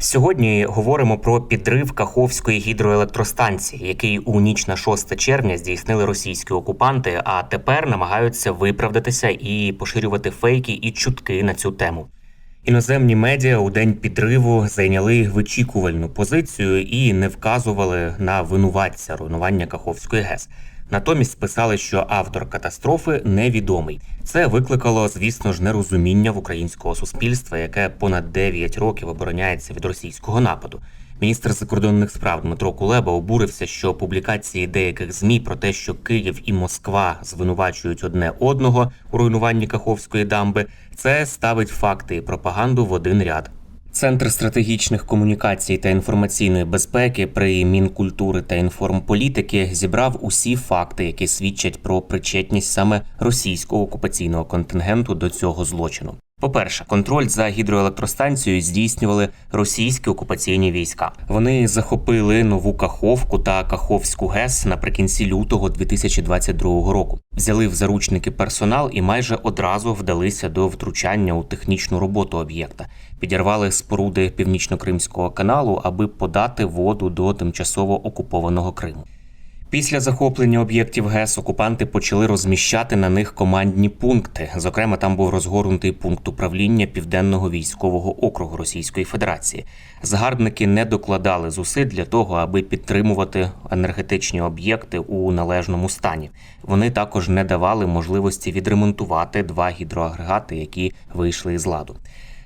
Сьогодні говоримо про підрив Каховської гідроелектростанції, який у ніч на 6 червня здійснили російські окупанти, а тепер намагаються виправдатися і поширювати фейки і чутки на цю тему. Іноземні медіа у день підриву зайняли вичікувальну позицію і не вказували на винуватця руйнування Каховської ГЕС. Натомість писали, що автор катастрофи невідомий. Це викликало, звісно ж, нерозуміння в українського суспільства, яке понад 9 років обороняється від російського нападу. Міністр закордонних справ Дмитро Кулеба обурився, що публікації деяких змі про те, що Київ і Москва звинувачують одне одного у руйнуванні Каховської дамби, це ставить факти і пропаганду в один ряд. Центр стратегічних комунікацій та інформаційної безпеки при Мінкультури та інформполітики зібрав усі факти, які свідчать про причетність саме російського окупаційного контингенту до цього злочину. По-перше, контроль за гідроелектростанцією здійснювали російські окупаційні війська. Вони захопили нову Каховку та Каховську ГЕС наприкінці лютого 2022 року. Взяли в заручники персонал і майже одразу вдалися до втручання у технічну роботу об'єкта. Підірвали споруди північно-кримського каналу, аби подати воду до тимчасово окупованого Криму. Після захоплення об'єктів ГЕС окупанти почали розміщати на них командні пункти. Зокрема, там був розгорнутий пункт управління Південного військового округу Російської Федерації. Загарбники не докладали зусиль для того, аби підтримувати енергетичні об'єкти у належному стані. Вони також не давали можливості відремонтувати два гідроагрегати, які вийшли із ладу.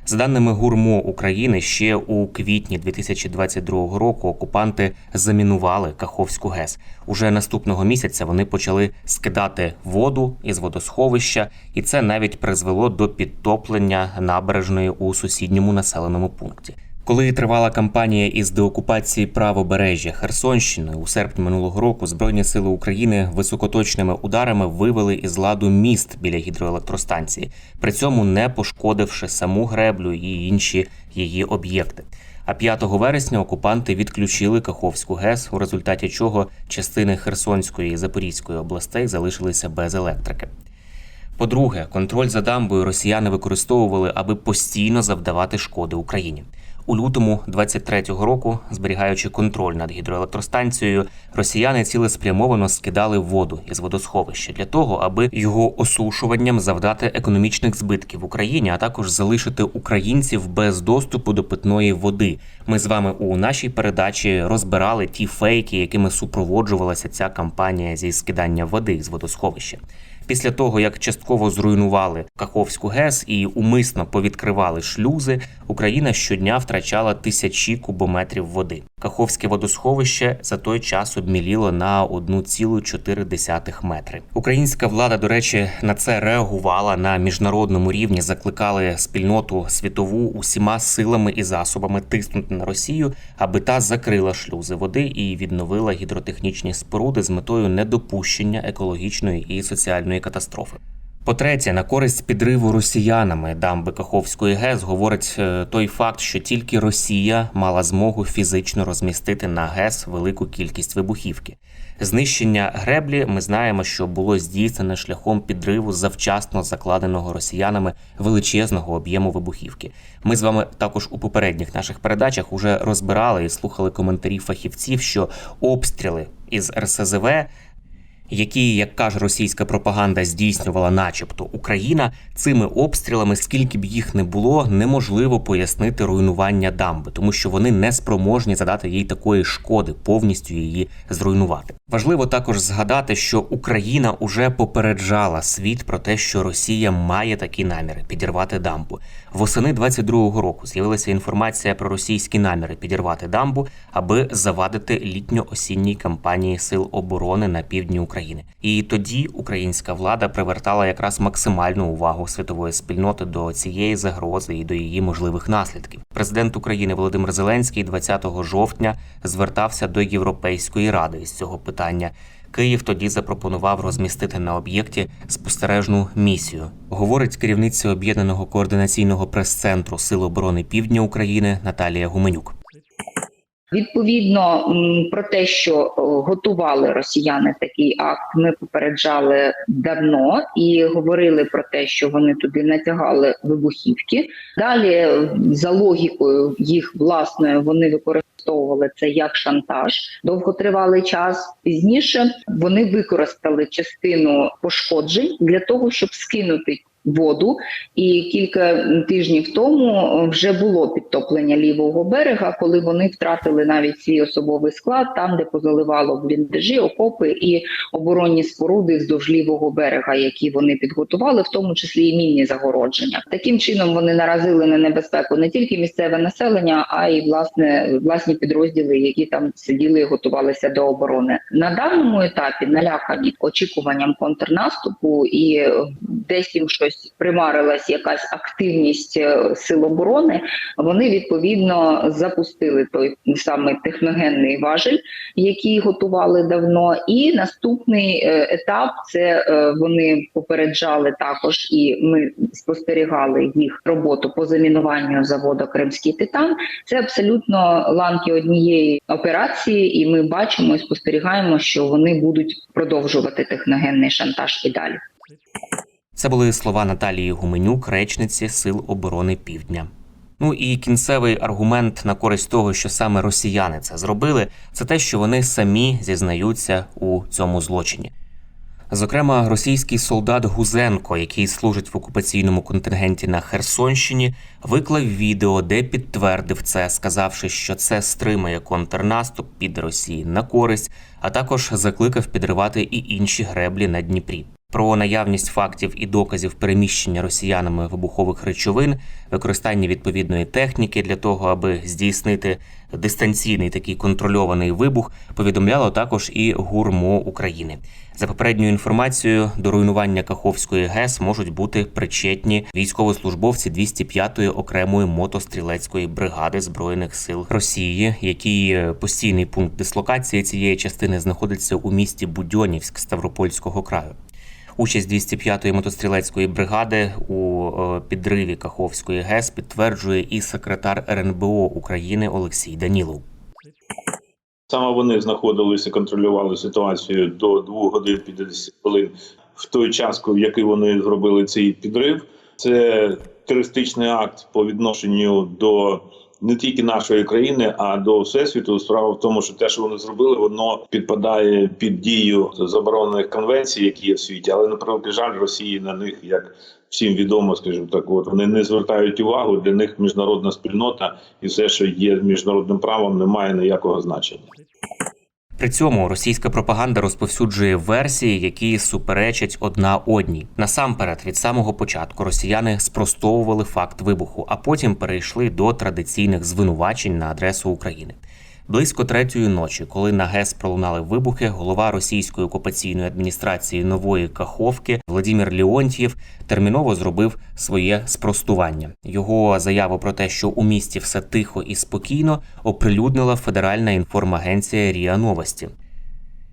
За даними ГУРМО України, ще у квітні 2022 року окупанти замінували Каховську ГЕС. Уже наступного місяця вони почали скидати воду із водосховища, і це навіть призвело до підтоплення набережної у сусідньому населеному пункті. Коли тривала кампанія із деокупації правобережжя Херсонщини у серпні минулого року, збройні сили України високоточними ударами вивели із ладу міст біля гідроелектростанції, при цьому не пошкодивши саму греблю і інші її об'єкти. А 5 вересня окупанти відключили Каховську ГЕС, у результаті чого частини Херсонської і Запорізької областей залишилися без електрики. По-друге, контроль за дамбою росіяни використовували, аби постійно завдавати шкоди Україні. У лютому 23-го року, зберігаючи контроль над гідроелектростанцією, росіяни цілеспрямовано скидали воду із водосховища для того, аби його осушуванням завдати економічних збитків Україні, а також залишити українців без доступу до питної води. Ми з вами у нашій передачі розбирали ті фейки, якими супроводжувалася ця кампанія зі скидання води з водосховища. Після того, як частково зруйнували Каховську ГЕС і умисно повідкривали шлюзи, Україна щодня втрачала тисячі кубометрів води. Каховське водосховище за той час обміліло на 1,4 метри. Українська влада, до речі, на це реагувала на міжнародному рівні, закликали спільноту світову усіма силами і засобами тиснути на Росію, аби та закрила шлюзи води і відновила гідротехнічні споруди з метою недопущення екологічної і соціальної катастрофи. По-третє, на користь підриву росіянами дамби Каховської ГЕС говорить е, той факт, що тільки Росія мала змогу фізично розмістити на ГЕС велику кількість вибухівки. Знищення греблі ми знаємо, що було здійснене шляхом підриву завчасно закладеного росіянами величезного об'єму вибухівки. Ми з вами також у попередніх наших передачах уже розбирали і слухали коментарі фахівців, що обстріли із РСЗВ які, як каже російська пропаганда, здійснювала, начебто, Україна, цими обстрілами, скільки б їх не було, неможливо пояснити руйнування дамби, тому що вони не спроможні задати їй такої шкоди, повністю її зруйнувати. Важливо також згадати, що Україна уже попереджала світ про те, що Росія має такі наміри підірвати дамбу. Восени 22-го року з'явилася інформація про російські наміри підірвати дамбу, аби завадити літньо-осінній кампанії сил оборони на півдні України. України. І тоді українська влада привертала якраз максимальну увагу світової спільноти до цієї загрози і до її можливих наслідків. Президент України Володимир Зеленський 20 жовтня звертався до Європейської ради з цього питання. Київ тоді запропонував розмістити на об'єкті спостережну місію. Говорить керівниця об'єднаного координаційного прес-центру Сил оборони Півдня України Наталія Гуменюк. Відповідно про те, що готували росіяни такий акт, ми попереджали давно і говорили про те, що вони туди натягали вибухівки. Далі, за логікою їх власною, вони використовували це як шантаж довготривалий час. Пізніше вони використали частину пошкоджень для того, щоб скинути. Воду і кілька тижнів тому вже було підтоплення лівого берега, коли вони втратили навіть свій особовий склад, там де позаливало бліндажі, окопи і оборонні споруди вздовж лівого берега, які вони підготували, в тому числі і мінні загородження. Таким чином вони наразили на небезпеку не тільки місцеве населення, а й власне власні підрозділи, які там сиділи і готувалися до оборони. На даному етапі налякані очікуванням контрнаступу і е, десь їм щось примарилась якась активність е, сил оборони. Вони відповідно запустили той самий техногенний важель, який готували давно. І наступний е, етап це е, вони попереджали також, і ми спостерігали їх роботу по замінуванню заводу Кримський Титан. Це абсолютно ланки однієї операції, і ми бачимо і спостерігаємо, що вони будуть продовжувати техногенний шантаж і далі. Це були слова Наталії Гуменюк, речниці Сил оборони Півдня. Ну і кінцевий аргумент на користь того, що саме росіяни це зробили, це те, що вони самі зізнаються у цьому злочині. Зокрема, російський солдат Гузенко, який служить в окупаційному контингенті на Херсонщині, виклав відео, де підтвердив це, сказавши, що це стримає контрнаступ під Росії на користь, а також закликав підривати і інші греблі на Дніпрі. Про наявність фактів і доказів переміщення росіянами вибухових речовин, використання відповідної техніки для того, аби здійснити дистанційний такий контрольований вибух, повідомляло також і гурмо України. За попередньою інформацією, до руйнування Каховської ГЕС можуть бути причетні військовослужбовці 205-ї окремої мотострілецької бригади збройних сил Росії, які постійний пункт дислокації цієї частини знаходиться у місті Будьонівськ Ставропольського краю. Участь 205-ї мотострілецької бригади у е, підриві Каховської ГЕС підтверджує і секретар РНБО України Олексій Данілов. Саме вони знаходилися, контролювали ситуацію до 2 годин 50 хвилин в той час, в який вони зробили цей підрив. Це терористичний акт по відношенню до не тільки нашої країни, а до всесвіту. Справа в тому, що те, що вони зробили, воно підпадає під дію заборонених конвенцій, які є в світі, але на жаль, Росії на них як. Всім відомо, скажімо так, от вони не звертають увагу. Для них міжнародна спільнота і все, що є міжнародним правом, не має ніякого значення. При цьому російська пропаганда розповсюджує версії, які суперечать одна одній. Насамперед, від самого початку росіяни спростовували факт вибуху, а потім перейшли до традиційних звинувачень на адресу України. Близько третьої ночі, коли на ГЕС пролунали вибухи, голова російської окупаційної адміністрації нової Каховки Владимир Леонтьєв терміново зробив своє спростування. Його заяву про те, що у місті все тихо і спокійно, оприлюднила Федеральна інформагенція Ріа Новості.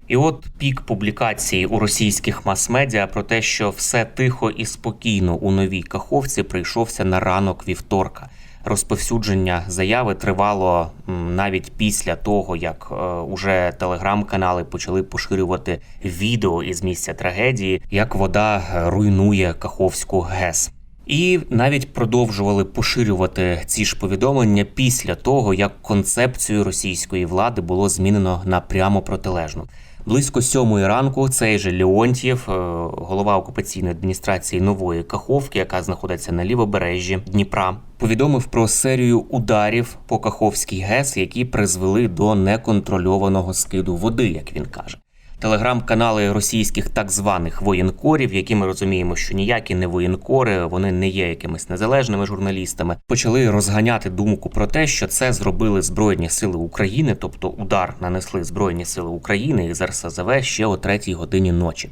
І от пік публікації у російських мас-медіа про те, що все тихо і спокійно у новій Каховці прийшовся на ранок вівторка. Розповсюдження заяви тривало навіть після того, як е, уже телеграм-канали почали поширювати відео із місця трагедії, як вода руйнує Каховську ГЕС. І навіть продовжували поширювати ці ж повідомлення після того, як концепцію російської влади було змінено на прямо протилежну. Близько сьомої ранку цей же Леонтьєв, е, голова окупаційної адміністрації нової Каховки, яка знаходиться на лівобережжі Дніпра, повідомив про серію ударів по Каховській ГЕС, які призвели до неконтрольованого скиду води, як він каже. Телеграм-канали російських так званих воєнкорів, які ми розуміємо, що ніякі не воєнкори, вони не є якимись незалежними журналістами, почали розганяти думку про те, що це зробили Збройні Сили України, тобто удар нанесли Збройні Сили України і РСЗВ ще о третій годині ночі.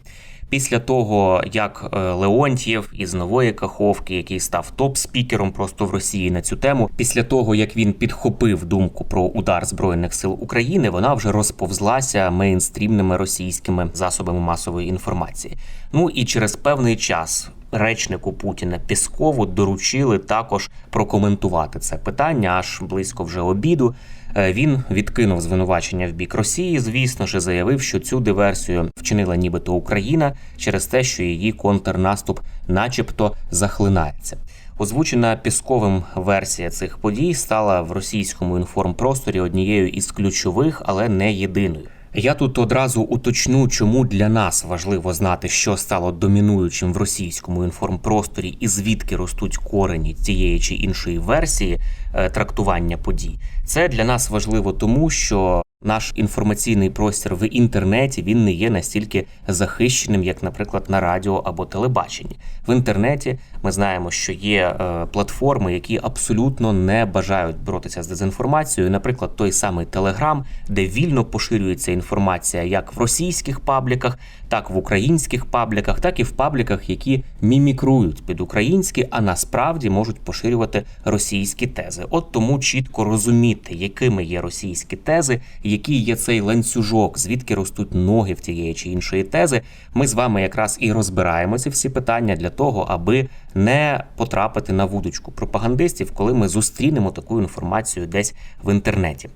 Після того, як е, Леонтьєв із нової Каховки, який став топ-спікером просто в Росії на цю тему, після того як він підхопив думку про удар збройних сил України, вона вже розповзлася мейнстрімними російськими засобами масової інформації. Ну і через певний час. Речнику Путіна Піскову доручили також прокоментувати це питання аж близько вже обіду. Е, Він відкинув звинувачення в бік Росії. Звісно ж, заявив, що цю диверсію вчинила нібито Україна через те, що її контрнаступ, начебто, захлинається. Озвучена Пісковим версія цих подій стала в російському інформпросторі однією із ключових, але не єдиною. Я тут одразу уточню, чому для нас важливо знати, що стало домінуючим в російському інформпросторі і звідки ростуть корені цієї чи іншої версії е, трактування подій. Це для нас важливо, тому що наш інформаційний простір в інтернеті він не є настільки захищеним, як, наприклад, на радіо або телебаченні. В інтернеті ми знаємо, що є е, платформи, які абсолютно не бажають боротися з дезінформацією. Наприклад, той самий Телеграм, де вільно поширюється інформація як в російських пабліках, так в українських пабліках, так і в пабліках, які мімікрують під українські, а насправді можуть поширювати російські тези. От тому чітко розуміти, якими є російські тези, який є цей ланцюжок, звідки ростуть ноги в тієї чи іншої тези. Ми з вами якраз і розбираємо ці всі питання для того, аби не потрапити на вудочку пропагандистів, коли ми зустрінемо таку інформацію десь в інтернеті.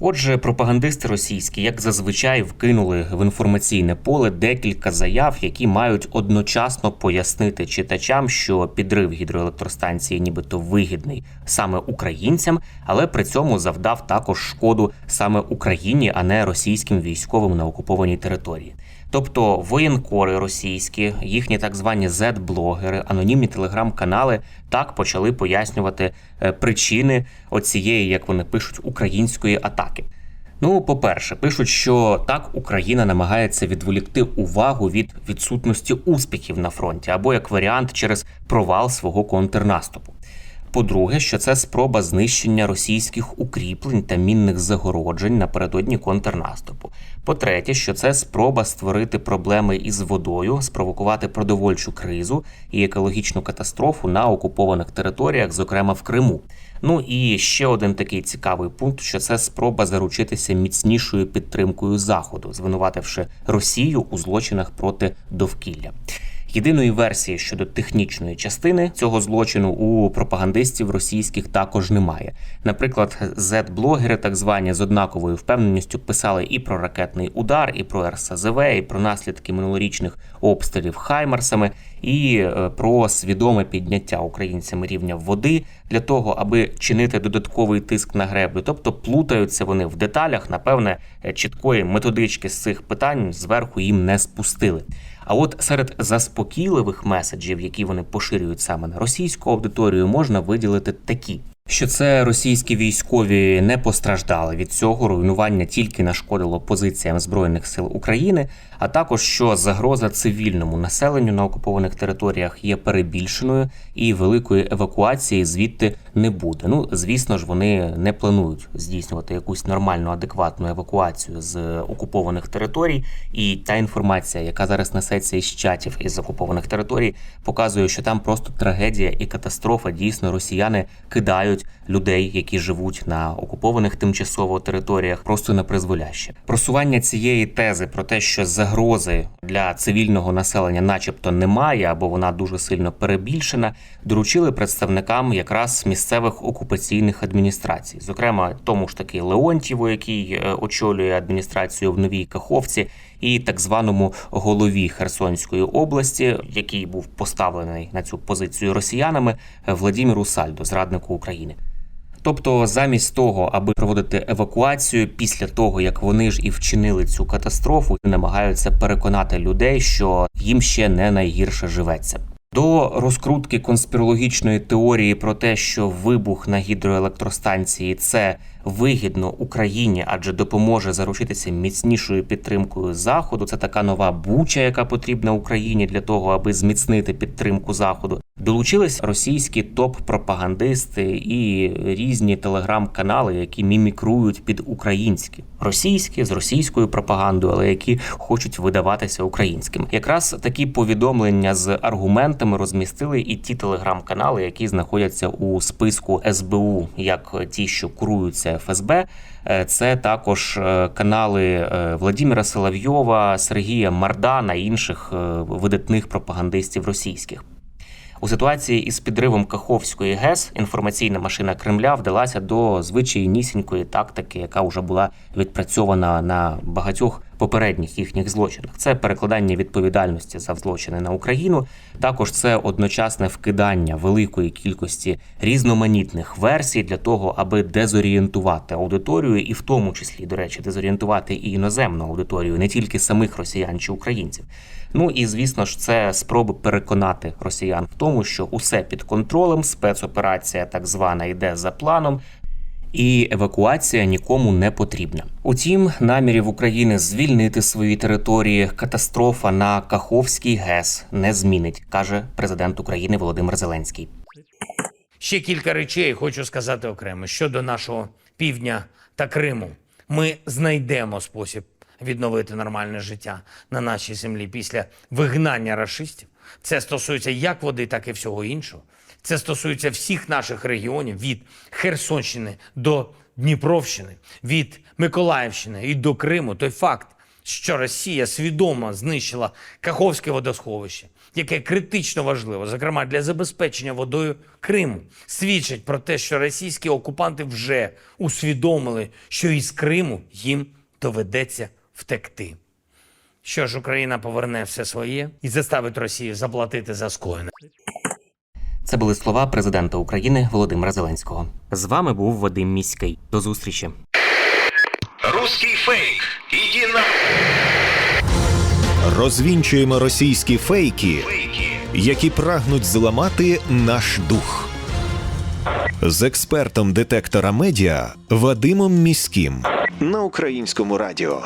Отже, пропагандисти російські, як зазвичай, вкинули в інформаційне поле декілька заяв, які мають одночасно пояснити читачам, що підрив гідроелектростанції, нібито вигідний саме українцям, але при цьому завдав також шкоду саме Україні, а не російським військовим на окупованій території. Тобто воєнкори російські, їхні так звані Z-блогери, анонімні телеграм-канали так почали пояснювати е, причини оцієї, як вони пишуть, української атаки. Ну, по-перше, пишуть, що так Україна намагається відволікти увагу від відсутності успіхів на фронті, або як варіант через провал свого контрнаступу. По-друге, що це спроба знищення російських укріплень та мінних загороджень напередодні контрнаступу. По-третє, що це спроба створити проблеми із водою, спровокувати продовольчу кризу і екологічну катастрофу на окупованих територіях, зокрема в Криму. Ну і ще один такий цікавий пункт, що це спроба заручитися міцнішою підтримкою заходу, звинувативши Росію у злочинах проти довкілля. Єдиної версії щодо технічної частини цього злочину у пропагандистів російських також немає. Наприклад, Z-блогери, так звані з однаковою впевненістю, писали і про ракетний удар, і про РСЗВ, і про наслідки минулорічних обстрілів Хаймарсами, і е, про свідоме підняття українцями рівня води для того, аби чинити додатковий тиск на греблю. Тобто плутаються вони в деталях. Напевне, е, чіткої методички з цих питань зверху їм не спустили. А от серед заспокійливих меседжів, які вони поширюють саме на російську аудиторію, можна виділити такі. Що це російські військові не постраждали від цього руйнування тільки нашкодило позиціям збройних сил України, а також що загроза цивільному населенню на окупованих територіях є перебільшеною і великої евакуації звідти не буде. Ну звісно ж, вони не планують здійснювати якусь нормальну адекватну евакуацію з окупованих територій. І та інформація, яка зараз несеться із чатів із окупованих територій, показує, що там просто трагедія і катастрофа. Дійсно, росіяни кидають людей, які живуть на окупованих тимчасово територіях, просто на призволяще. Просування цієї тези про те, що загрози для цивільного населення, начебто, немає, або вона дуже сильно перебільшена, доручили представникам якраз місцевих окупаційних адміністрацій, зокрема тому ж таки Леонтьєву, який е, очолює адміністрацію в новій Каховці, і так званому голові Херсонської області, який був поставлений на цю позицію росіянами, Владіміру Сальдо, зраднику України. Тобто, замість того, аби проводити евакуацію після того, як вони ж і вчинили цю катастрофу, намагаються переконати людей, що їм ще не найгірше живеться. До розкрутки конспірологічної теорії про те, що вибух на гідроелектростанції це вигідно Україні, адже допоможе заручитися міцнішою підтримкою заходу. Це така нова буча, яка потрібна Україні для того, аби зміцнити підтримку заходу. Долучились російські топ-пропагандисти і різні телеграм-канали, які мімікрують під українські, російські з російською пропагандою, але які хочуть видаватися українськими. Якраз такі повідомлення з аргументами розмістили і ті телеграм-канали, які знаходяться у списку СБУ, як ті, що куруються ФСБ. Е, Це також е, канали е, Владимира Соловйова, Сергія Мардана і інших видатних пропагандистів російських. У ситуації із підривом Каховської ГЕС інформаційна машина Кремля вдалася до звичайнісінької тактики, яка вже була відпрацьована на багатьох попередніх їхніх злочинах. Це перекладання відповідальності за злочини на Україну. Також це одночасне вкидання великої кількості різноманітних версій для того, аби дезорієнтувати аудиторію, і в тому числі, до речі, дезорієнтувати і іноземну аудиторію, не тільки самих росіян чи українців. Ну і звісно ж, це спроби переконати росіян в тому, що усе під контролем, спецоперація так звана йде за планом. І евакуація нікому не потрібна. Утім, намірів України звільнити свої території катастрофа на Каховський ГЕС не змінить, каже президент України Володимир Зеленський. Ще кілька речей хочу сказати окремо щодо нашого півдня та Криму. Ми знайдемо спосіб відновити нормальне життя на нашій землі після вигнання рашистів. Це стосується як води, так і всього іншого. Це стосується всіх наших регіонів від Херсонщини до Дніпровщини, від Миколаївщини і до Криму. Той факт, що Росія свідомо знищила Каховське водосховище, яке критично важливо, зокрема для забезпечення водою Криму, свідчить про те, що російські окупанти вже усвідомили, що із Криму їм доведеться втекти. Що ж, Україна поверне все своє і заставить Росію заплатити за скоєне. Це були слова президента України Володимира Зеленського. З вами був Вадим Міський. До зустрічі. Русский фейк. Иди на... Розвінчуємо російські фейки, Фейки. які прагнуть зламати наш дух. З експертом детектора медіа Вадимом Міським на українському радіо.